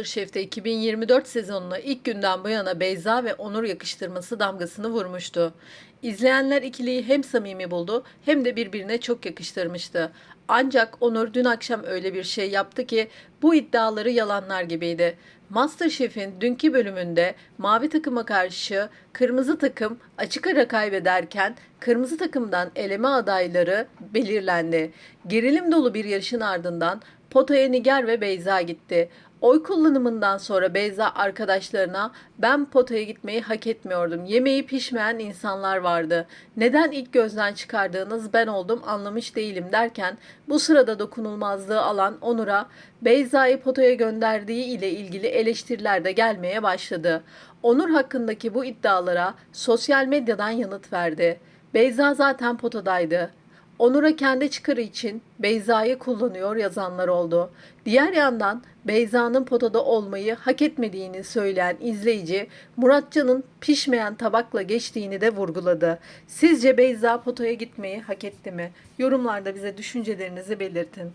MasterChef'te 2024 sezonuna ilk günden bu yana Beyza ve Onur yakıştırması damgasını vurmuştu. İzleyenler ikiliyi hem samimi buldu hem de birbirine çok yakıştırmıştı. Ancak Onur dün akşam öyle bir şey yaptı ki bu iddiaları yalanlar gibiydi. MasterChef'in dünkü bölümünde mavi takıma karşı kırmızı takım açık ara kaybederken kırmızı takımdan eleme adayları belirlendi. Gerilim dolu bir yarışın ardından potaya Nigar ve Beyza gitti. Oy kullanımından sonra Beyza arkadaşlarına ben potaya gitmeyi hak etmiyordum. Yemeği pişmeyen insanlar vardı. Neden ilk gözden çıkardığınız ben oldum anlamış değilim derken bu sırada dokunulmazlığı alan Onur'a Beyza'yı potaya gönderdiği ile ilgili eleştiriler de gelmeye başladı. Onur hakkındaki bu iddialara sosyal medyadan yanıt verdi. Beyza zaten potadaydı. Onur'a kendi çıkarı için Beyza'yı kullanıyor yazanlar oldu. Diğer yandan Beyza'nın potada olmayı hak etmediğini söyleyen izleyici Muratcan'ın pişmeyen tabakla geçtiğini de vurguladı. Sizce Beyza potaya gitmeyi hak etti mi? Yorumlarda bize düşüncelerinizi belirtin.